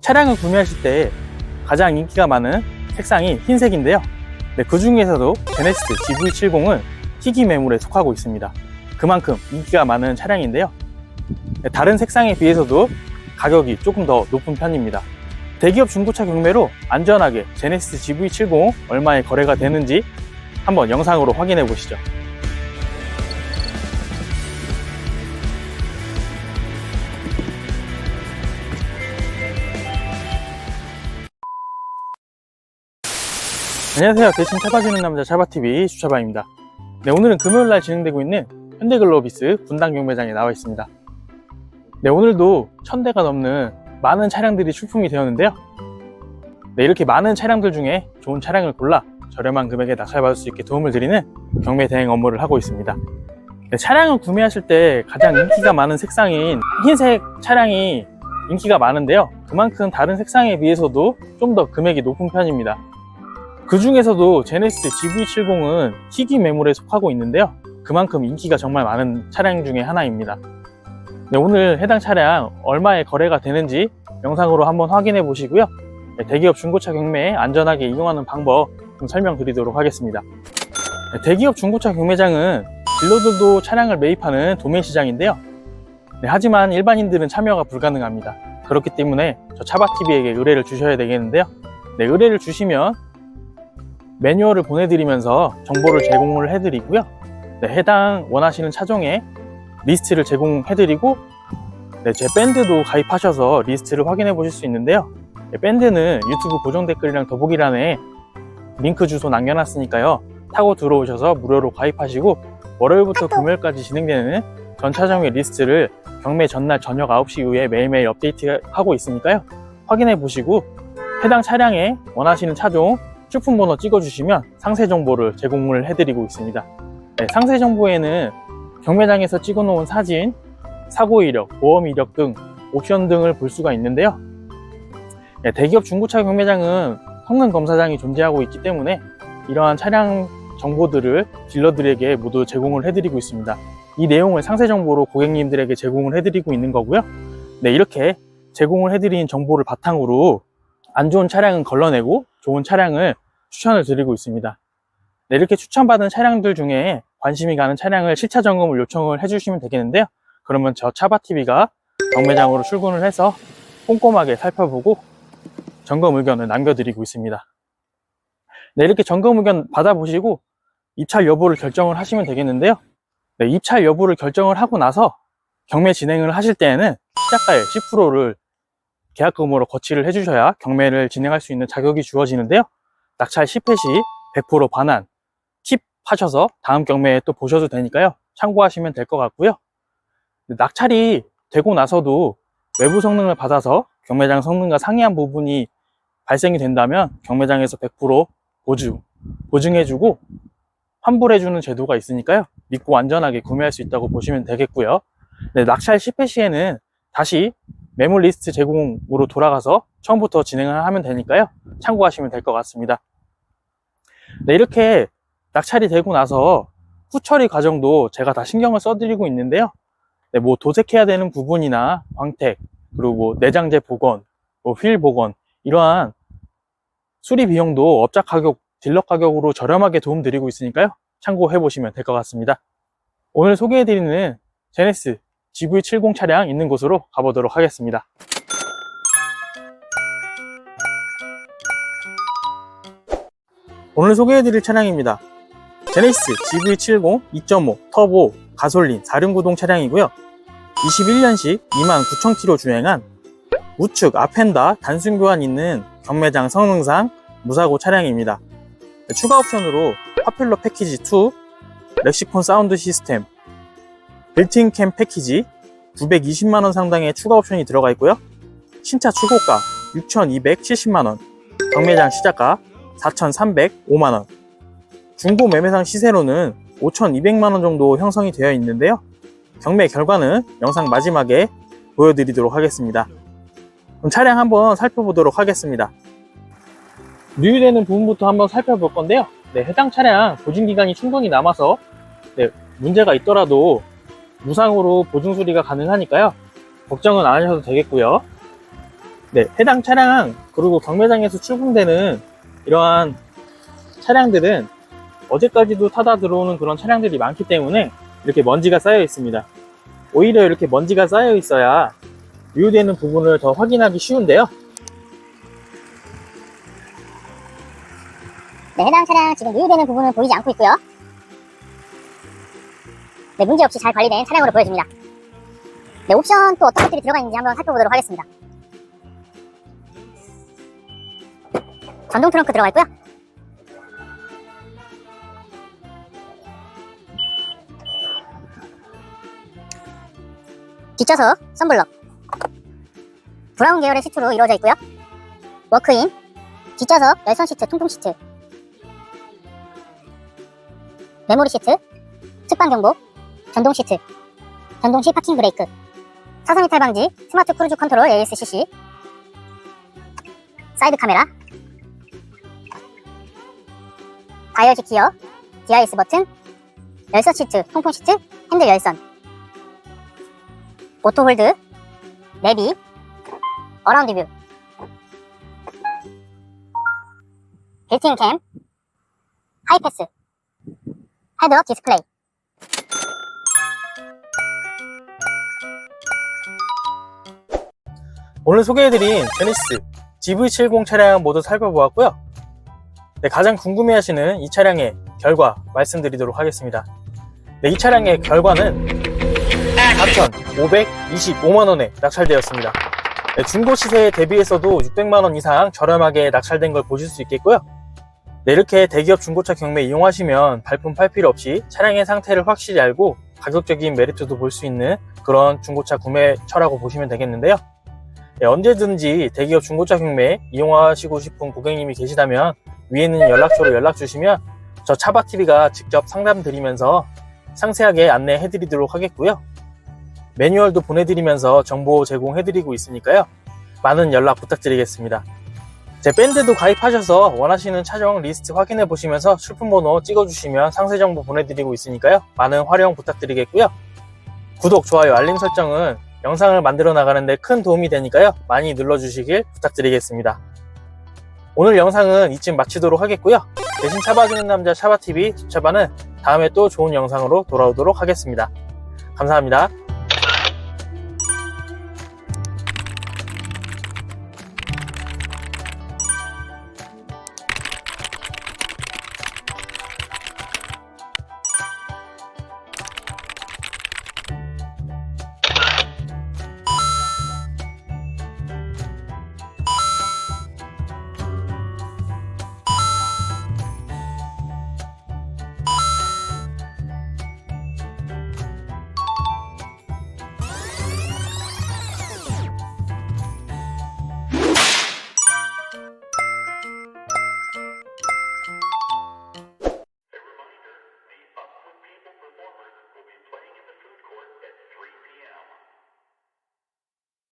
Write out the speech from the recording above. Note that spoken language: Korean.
차량을 구매하실 때 가장 인기가 많은 색상이 흰색인데요. 네, 그 중에서도 제네시스 GV70은 희귀 매물에 속하고 있습니다. 그만큼 인기가 많은 차량인데요. 네, 다른 색상에 비해서도 가격이 조금 더 높은 편입니다. 대기업 중고차 경매로 안전하게 제네시스 GV70 얼마에 거래가 되는지 한번 영상으로 확인해 보시죠. 안녕하세요. 대신 차봐주는 남자 차바TV 주차바입니다. 네, 오늘은 금요일 날 진행되고 있는 현대글로비스 분당 경매장에 나와 있습니다. 네, 오늘도 천 대가 넘는 많은 차량들이 출품이 되었는데요. 네, 이렇게 많은 차량들 중에 좋은 차량을 골라 저렴한 금액에 낙찰받을 수 있게 도움을 드리는 경매 대행 업무를 하고 있습니다. 네, 차량을 구매하실 때 가장 인기가 많은 색상인 흰색 차량이 인기가 많은데요. 그만큼 다른 색상에 비해서도 좀 더 금액이 높은 편입니다. 그 중에서도 제네시스 GV70은 희귀 매물에 속하고 있는데요. 그만큼 인기가 정말 많은 차량 중에 하나입니다. 네, 오늘 해당 차량 얼마에 거래가 되는지 영상으로 한번 확인해 보시고요. 네, 대기업 중고차 경매에 안전하게 이용하는 방법 좀 설명드리도록 하겠습니다. 네, 대기업 중고차 경매장은 딜러들도 차량을 매입하는 도매 시장인데요. 네, 하지만 일반인들은 참여가 불가능합니다. 그렇기 때문에 저 차바TV에게 의뢰를 주셔야 되겠는데요. 네, 의뢰를 주시면 매뉴얼을 보내드리면서 정보를 제공을 해드리고요. 네, 해당 원하시는 차종에 리스트를 제공해드리고 네, 제 밴드도 가입하셔서 리스트를 확인해 보실 수 있는데요. 네, 밴드는 유튜브 고정 댓글이랑 더보기란에 링크 주소 남겨놨으니까요. 타고 들어오셔서 무료로 가입하시고 월요일부터 금요일까지 진행되는 전 차종의 리스트를 경매 전날 저녁 9시 이후에 매일매일 업데이트하고 있으니까요. 확인해 보시고 해당 차량에 원하시는 차종 출품 번호 찍어주시면 상세 정보를 제공을 해드리고 있습니다. 네, 상세 정보에는 경매장에서 찍어놓은 사진, 사고 이력, 보험 이력 등 옵션 등을 볼 수가 있는데요. 네, 대기업 중고차 경매장은 성능 검사장이 존재하고 있기 때문에 이러한 차량 정보들을 딜러들에게 모두 제공을 해드리고 있습니다. 이 내용을 상세 정보로 고객님들에게 제공을 해드리고 있는 거고요. 네, 이렇게 제공을 해드린 정보를 바탕으로 안 좋은 차량은 걸러내고 좋은 차량을 추천을 드리고 있습니다. 네, 이렇게 추천받은 차량들 중에 관심이 가는 차량을 실차 점검을 요청을 해주시면 되겠는데요. 그러면 저 차바TV가 경매장으로 출근을 해서 꼼꼼하게 살펴보고 점검 의견을 남겨드리고 있습니다. 네, 이렇게 점검 의견 받아보시고 입찰 여부를 결정을 하시면 되겠는데요. 네, 입찰 여부를 결정을 하고 나서 경매 진행을 하실 때에는 시작가의 10%를 계약금으로 거치를 해주셔야 경매를 진행할 수 있는 자격이 주어지는데요. 낙찰 10회 시 100% 반환 팁 하셔서 다음 경매에 또 보셔도 되니까요. 참고하시면 될 것 같고요. 낙찰이 되고 나서도 외부 성능을 받아서 경매장 성능과 상이한 부분이 발생이 된다면 경매장에서 100% 보증, 보증해주고 환불해주는 제도가 있으니까요. 믿고 안전하게 구매할 수 있다고 보시면 되겠고요. 네, 낙찰 10회 시에는 다시 매물 리스트 제공으로 돌아가서 처음부터 진행을 하면 되니까요. 참고하시면 될 것 같습니다. 네, 이렇게 낙찰이 되고 나서 후처리 과정도 제가 다 신경을 써드리고 있는데요. 네, 뭐 도색해야 되는 부분이나 광택, 그리고 뭐 내장재 복원, 뭐 휠 복원, 이러한 수리 비용도 업자 가격, 딜러 가격으로 저렴하게 도움 드리고 있으니까요. 참고해 보시면 될 것 같습니다. 오늘 소개해드리는 제네스 GV70 차량 있는 곳으로 가보도록 하겠습니다. 오늘 소개해드릴 차량입니다. 제네시스 GV70 2.5 터보 가솔린 4륜구동 차량이고요. 21년식 29,000km 주행한 우측 아펜다 단순 교환 있는 경매장 성능상 무사고 차량입니다. 추가 옵션으로 파퓰러 패키지 2, 렉시콘 사운드 시스템, 빌트인 캠 패키지 920만원 상당의 추가 옵션이 들어가 있고요. 신차 출고가 6,270만원, 경매장 시작가 4,305만원, 중고 매매상 시세로는 5,200만원 정도 형성이 되어 있는데요. 경매 결과는 영상 마지막에 보여드리도록 하겠습니다. 그럼 차량 한번 살펴보도록 하겠습니다. 누유되는 부분부터 한번 살펴볼 건데요. 네, 해당 차량 보증기간이 충분히 남아서 네, 문제가 있더라도 무상으로 보증 수리가 가능하니까요. 걱정은 안 하셔도 되겠고요. 네, 해당 차량 그리고 경매장에서 출품되는 이러한 차량들은 어제까지도 타다 들어오는 그런 차량들이 많기 때문에 이렇게 먼지가 쌓여 있습니다. 오히려 이렇게 먼지가 쌓여 있어야 유효되는 부분을 더 확인하기 쉬운데요. 네, 해당 차량 지금 유효되는 부분은 보이지 않고 있고요. 네, 문제없이 잘 관리된 차량으로 보여집니다. 네, 옵션 또 어떤 것들이 들어가 있는지 한번 살펴보도록 하겠습니다. 전동 트렁크 들어가 있고요. 뒷좌석 선블럭 브라운 계열의 시트로 이루어져 있고요. 워크인 뒷좌석 열선 시트 통풍 시트 메모리 시트, 측방 경보, 전동 시트, 전동 시 파킹 브레이크, 사선 이탈 방지, 스마트 크루즈 컨트롤 ASCC, 사이드 카메라, 다이얼식 기어, DIS 버튼, 열선 시트, 통풍 시트, 핸들 열선, 오토 홀드, 내비, 어라운드 뷰, 빌트인 캠, 하이패스, 헤드업 디스플레이 오늘 소개해드린 제니시스 GV70 차량 모두 살펴보았고요. 네, 가장 궁금해하시는 이 차량의 결과 말씀드리도록 하겠습니다. 네, 이 차량의 결과는 4,525만원에 낙찰되었습니다. 네, 중고 시세에 대비해서도 600만원 이상 저렴하게 낙찰된 걸 보실 수 있겠고요. 네, 이렇게 대기업 중고차 경매 이용하시면 발품 팔 필요 없이 차량의 상태를 확실히 알고 가격적인 메리트도 볼 수 있는 그런 중고차 구매처라고 보시면 되겠는데요. 네, 언제든지 대기업 중고차 경매 이용하시고 싶은 고객님이 계시다면 위에 있는 연락처로 연락 주시면 저 차바TV가 직접 상담 드리면서 상세하게 안내해 드리도록 하겠고요. 매뉴얼도 보내드리면서 정보 제공해 드리고 있으니까요. 많은 연락 부탁드리겠습니다. 제 밴드도 가입하셔서 원하시는 차종 리스트 확인해 보시면서 출품번호 찍어주시면 상세 정보 보내드리고 있으니까요. 많은 활용 부탁드리겠고요. 구독, 좋아요, 알림 설정은 영상을 만들어 나가는데 큰 도움이 되니까요. 많이 눌러주시길 부탁드리겠습니다. 오늘 영상은 이쯤 마치도록 하겠고요. 대신 차봐주는 남자 차바TV 차바는 다음에 또 좋은 영상으로 돌아오도록 하겠습니다. 감사합니다.